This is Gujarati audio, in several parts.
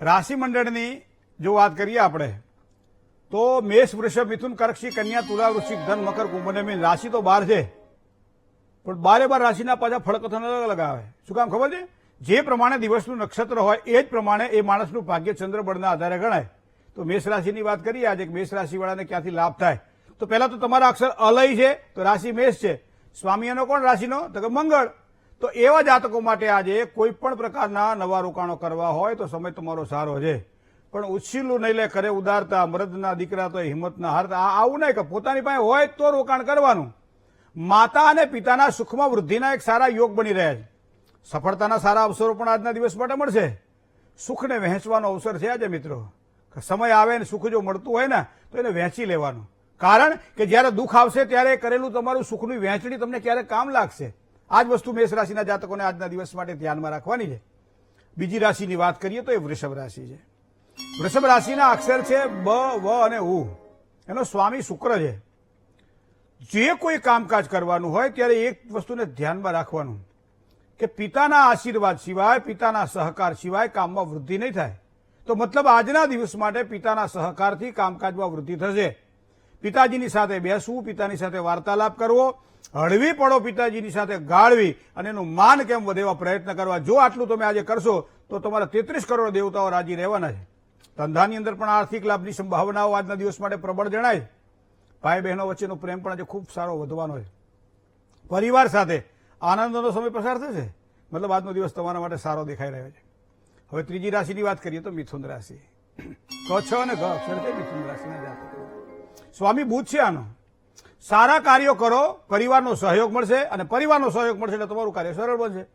રાશિ મંડળની જો વાત કરીએ આપણે, તો મેષ, વૃષભ, મિથુન કરક્ષી કન્યા, તુલા, વૃશ્ચિક, ધન, મકર, કુંભ અને મીન રાશિ તો બાર છે. પણ બારે બાર રાશિના પાછા ફળકથન અલગ અલગ આવે. શું કામ ખબર છે? જે પ્રમાણે દિવસનું નક્ષત્ર હોય, એ જ પ્રમાણે એ માણસનું ભાગ્ય ચંદ્રબળના આધારે ગણાય. તો મેષ રાશિની વાત કરીએ, આજે મેષ રાશિવાળાને ક્યાંથી લાભ થાય? તો પહેલા તો તમારા અક્ષર અલય છે, તો રાશિ મેષ છે. સ્વામીનો કોણ? રાશિનો? તો કે મંગળ. તો એવા જાતકો માટે આજે કોઈ પણ પ્રકારના નવા રોકાણો કરવા હોય તો સમય તમારો સારો છે. પણ ઉછીલું નહીં લે કરે, ઉદારતા, મરદના દીકરા તો હિંમતના હારતા આવું નહીં કે પોતાની પાસે હોય તો રોકાણ કરવાનું. માતા અને પિતાના સુખમાં વૃદ્ધિના એક સારા યોગ બની રહ્યા છે. સફળતાના સારા અવસરો પણ આજના દિવસ માટે મળશે. સુખને વહેંચવાનો અવસર છે આજે મિત્રો. સમય આવે ને સુખ જો મળતું હોય ને, તો એને વહેંચી લેવાનું. કારણ કે જ્યારે દુઃખ આવશે ત્યારે કરેલું તમારું સુખની વહેંચણી તમને ક્યારે કામ લાગશે. આ જ વસ્તુ મેષ રાશિના જાતકોને આજના દિવસ માટે ધ્યાનમાં રાખવાની છે. બીજી રાશિની વાત કરીએ તો એ વૃષભ રાશિ છે. વૃષભ રાશિના અક્ષર છે બ, વ અને ઉ. એનો સ્વામી શુક્ર છે. જે કોઈ કામકાજ કરવાનું હોય ત્યારે એક વસ્તુને ધ્યાનમાં રાખવાનું કે પિતાના આશીર્વાદ સિવાય, પિતાના સહકાર સિવાય કામમાં વૃદ્ધિ નહીં થાય. તો મતલબ આજના દિવસ માટે પિતાના સહકારથી કામકાજમાં વૃદ્ધિ થશે. પિતાજીની સાથે બેસવું, પિતાની સાથે વાર્તાલાપ કરવો, હળવી પડો પિતાજીની સાથે ગાળવી અને એનું માન કેમ વધે એવા પ્રયત્ન કરવા. જો આટલું તમે આજે કરશો, તો તમારા તેત્રીસ કરોડ દેવતાઓ રાજી રહેવાના છે. ધંધાની અંદર પણ આર્થિક લાભની સંભાવનાઓ આજના દિવસ માટે પ્રબળ જણાય. ભાઈ બહેનો વચ્ચેનો પ્રેમ પણ આજે ખૂબ સારો વધવાનો છે. પરિવાર સાથે આનંદનો સમય પસાર થશે. મતલબ આજનો દિવસ તમારા માટે સારો દેખાઈ રહ્યો છે. હવે ત્રીજી રાશિની વાત કરીએ તો મિથુન રાશિ. ક છ અને મિથુન રાશિના જાતકો. સ્વામી બુદ્ધ છે આનો સારા કાર્યો કરો, પરિવારનો સહયોગ મળશે અને પરિવારનો સહયોગ મળશે એટલે તમારું કાર્ય સરળ બનશે.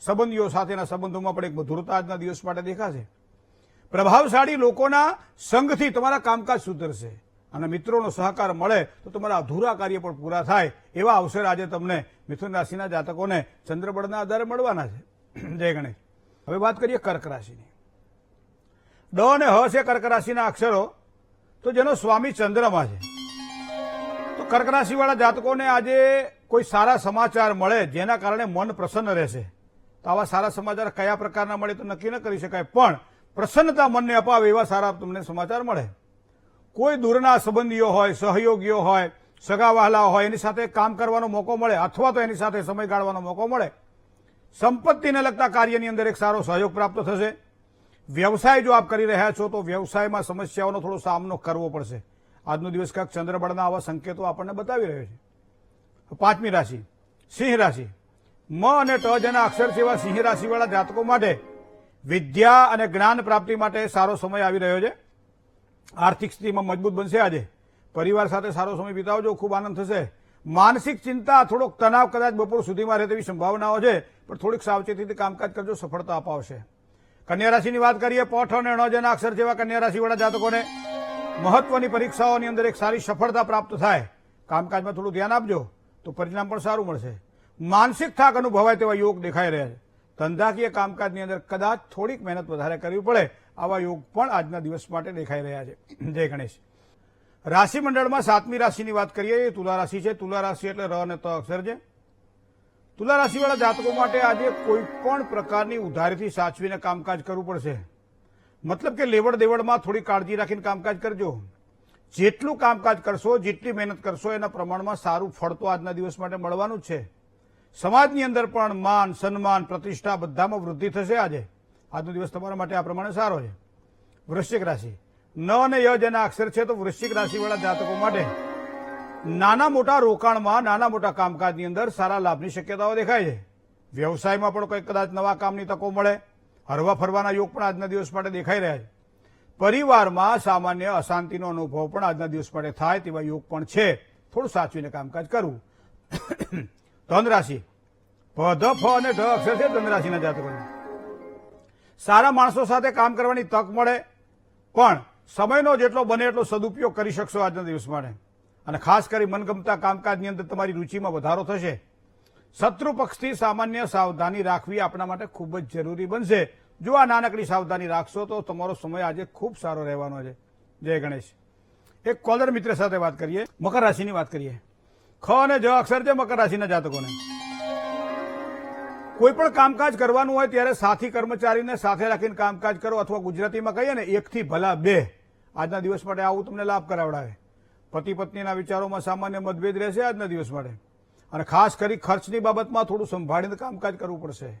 સંબંધીઓ સાથેના સંબંધોમાં પણ એક મધુરતા આજના દિવસ માટે દેખાશે. પ્રભાવશાળી લોકોના સંઘથી તમારા કામકાજ સુધરશે અને મિત્રોનો સહકાર મળે તો તમારા અધૂરા કાર્ય પણ પૂરા થાય એવા અવસર આજે તમને મિથુન રાશિના જાતકોને ચંદ્રબળના આધારે મળવાના છે. જય ગણેશ. હવે વાત કરીએ કર્ક રાશિની. ડ અને હ છે કર્ક રાશિના અક્ષરો. તો જેનો સ્વામી ચંદ્રમાં છે. તો કર્ક રાશિવાળા જાતકોને આજે કોઈ સારા સમાચાર મળે જેના કારણે મન પ્રસન્ન રહેશે. તો આવા સારા સમાચાર કયા પ્રકારના મળે તો નક્કી ન કરી શકાય, પણ પ્રસન્નતા મનને અપાવે એવા સારા તમને સમાચાર મળે. કોઈ દૂરના સંબંધીઓ હોય, સહયોગીઓ હોય સગાવહાલા હોય, એની સાથે કામ કરવાનો મોકો મળે અથવા તો એની સાથે સમય ગાળવાનો મોકો મળે, સંપત્તિને લગતા કાર્યની અંદર એક સારો સહયોગ પ્રાપ્ત થશે. વ્યવસાય જો આપ કરી રહ્યા છો, તો વ્યવસાયમાં સમસ્યાઓનો થોડો સામનો કરવો પડશે. આજનો દિવસ કાંક ચંદ્રબળના આવા સંકેતો આપણને બતાવી રહ્યો છે. પાંચમી રાશિ. સિંહ રાશિ. મ અને ટ જેના અક્ષર એવા સિંહ રાશિવાળા જાતકો માટે વિદ્યા અને જ્ઞાન પ્રાપ્તિ માટે સારો સમય આવી રહ્યો છે. આર્થિક સ્થિતિમાં મજબૂત બનશે આજે. પરિવાર સાથે સારો સમય વિતાવજો, ખૂબ આનંદ થશે. માનસિક ચિંતા, થોડોક તણાવ કદાચ બપોર સુધીમાં રહે તેવી સંભાવનાઓ છે, પણ થોડીક સાવચેતીથી કામકાજ કરજો, સફળતા અપાવશે કન્યા રાશિની વાત કરીએ, પોઠ અને અણજના અક્ષર જેવા કન્યા રાશિવાળા જાતકોને. મહત્વની પરીક્ષાઓની અંદર એક સારી સફળતા પ્રાપ્ત થાય. કામકાજમાં થોડું ધ્યાન આપજો, તો પરિણામ પણ સારું મળશે. માનસિક થાક અનુભવાય તેવા યોગ દેખાઈ રહ્યા છે. ધંધાકીય કામકાજની અંદર કદાચ થોડીક મહેનત વધારે કરવી પડે, આવા યોગ પણ આજના દિવસ માટે દેખાઈ રહ્યા છે. જય ગણેશ. રાશિ મંડળમાં સાતમી રાશિની વાત કરીએ, એ તુલા રાશિ છે. તુલા રાશિ એટલે ર અને ત અક્ષર છે. તુલા રાશિવાળા જાતકો માટે આજે કોઈ પણ પ્રકારની ઉધારીથી સાચવીને કામકાજ કરવું પડશે. મતલબ કે લેવડ દેવડમાં થોડી કાળજી રાખીને કામકાજ કરજો. જેટલું કામકાજ કરશો, જેટલી મહેનત કરશો, એના પ્રમાણમાં સારું ફળ તો આજના દિવસ માટે મળવાનું જ છે. સમાજની અંદર પણ માન, સન્માન, પ્રતિષ્ઠા બધામાં વૃદ્ધિ થશે આજે. આજનો દિવસ તમારા માટે આ પ્રમાણે સારો છે. વૃશ્ચિક રાશિ. ન અને ય જેના અક્ષર છે તો વૃશ્ચિક રાશિવાળા જાતકો માટે નાના મોટા રોકાણમાં, નાના મોટા કામકાજની અંદર સારા લાભની શક્યતાઓ દેખાય છે. વ્યવસાયમાં પણ કંઈક કદાચ નવા કામની તકો મળે. હરવા ફરવાના યોગ પણ આજના દિવસ માટે દેખાઈ રહ્યા છે. પરિવારમાં સામાન્ય અશાંતિનો અનુભવ પણ આજના દિવસ માટે થાય તેવા યોગ પણ છે. થોડું સાચવીને કામકાજ કરવું. ધન રાશિ પ, ધ, ફ અને ઢ અક્ષર છે ધન રાશિના જાતકોને. સારા માણસો સાથે કામ કરવાની તક મળે. પણ સમયનો જેટલો બને એટલો સદુપયોગ કરી શકશો આજના દિવસ માટે. અને ખાસ કરી મનગમતા કામકાજની અંદર તમારી રુચિમાં વધારો થશે. શત્રુ પક્ષથી સામાન્ય સાવધાની રાખવી આપણા માટે ખૂબ જ જરૂરી બનશે. જો આ નાનકડી સાવધાની રાખશો તો તમારો સમય આજે ખૂબ સારો રહેવાનો છે. જય ગણેશ. એક કોલર મિત્ર સાથે વાત કરીએ. મકર રાશિની વાત કરીએ. ખ અને જ અક્ષર છે મકર રાશિના જાતકોને. કોઈ પણ કામકાજ કરવાનું હોય ત્યારે સાથી કર્મચારીને સાથે રાખીને કામકાજ કરો અથવા ગુજરાતીમાં કહીએ ને, એકથી ભલા બે. આજના દિવસ માટે આવું તમને લાભ કરાવડાવે. પતિ પત્નીના વિચારોમાં સામાન્ય મતભેદ રહેશે આજના દિવસ માટે. અને ખાસ કરી ખર્ચની બાબતમાં થોડું સંભાળીને કામકાજ કરવું પડશે.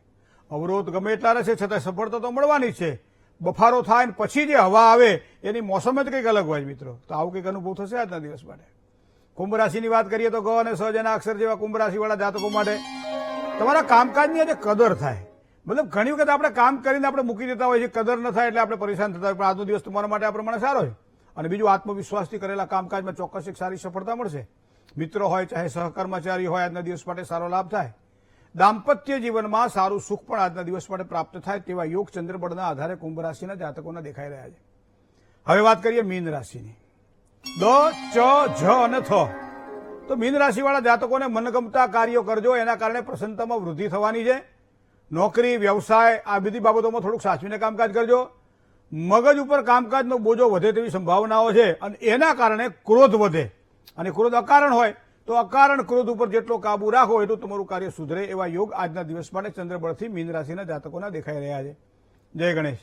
અવરોધ ગમે એટલા રહેશે છતાં સફળતા તો મળવાની છે. બફારો થાય ને પછી જે હવા આવે, એની મોસમ જ કંઈક અલગ હોય મિત્રો. તો આવું કંઈક અનુભવ થશે આજના દિવસ માટે. કુંભ રાશિની વાત કરીએ તો ગ અને સ અને અક્ષર જેવા કુંભ રાશિવાળા જાતકો માટે તમારા કામકાજની આજે કદર થાય. મતલબ ઘણી વખત આપણે કામ કરીને આપણે મૂકી દેતા હોય છે, કદર ન થાય એટલે આપણે પરેશાન થતા હોય. પણ આજનો દિવસ તમારા માટે આ પ્રમાણે સારો છે. અને બીજું, આત્મવિશ્વાસથી કરેલા કામકાજમાં ચોક્કસ એક સારી સફળતા મળશે. મિત્રો હોય, ચાહે સહકર્મચારી હોય, આજના દિવસ માટે સારો લાભ થાય. દાંપત્ય જીવનમાં સારું સુખ પણ આજના દિવસ માટે પ્રાપ્ત થાય તેવા યોગ ચંદ્રબળના આધારે કુંભ રાશિના જાતકોના દેખાઈ રહ્યા છે. હવે વાત કરીએ મીન રાશિની. દ, ચ, જ અને થ. તો મીન રાશિવાળા જાતકોને મનગમતા કાર્યો કરજો, એના કારણે પ્રસન્નતામાં વૃદ્ધિ થવાની છે. નોકરી, વ્યવસાય, આ બધી બાબતોમાં થોડુંક સાચવીને કામકાજ કરજો. મગજ ઉપર કામકાજનો બોજો વધે તેવી સંભાવનાઓ છે અને એના કારણે ક્રોધ વધે. અને ક્રોધ અકારણ હોય તો અકારણ ક્રોધ ઉપર જેટલો કાબુ રાખો એટલું તમારું કાર્ય સુધરે એવા યોગ આજના દિવસ માટે ચંદ્રબળથી મીન રાશિના જાતકોના દેખાઈ રહ્યા છે. જય ગણેશ.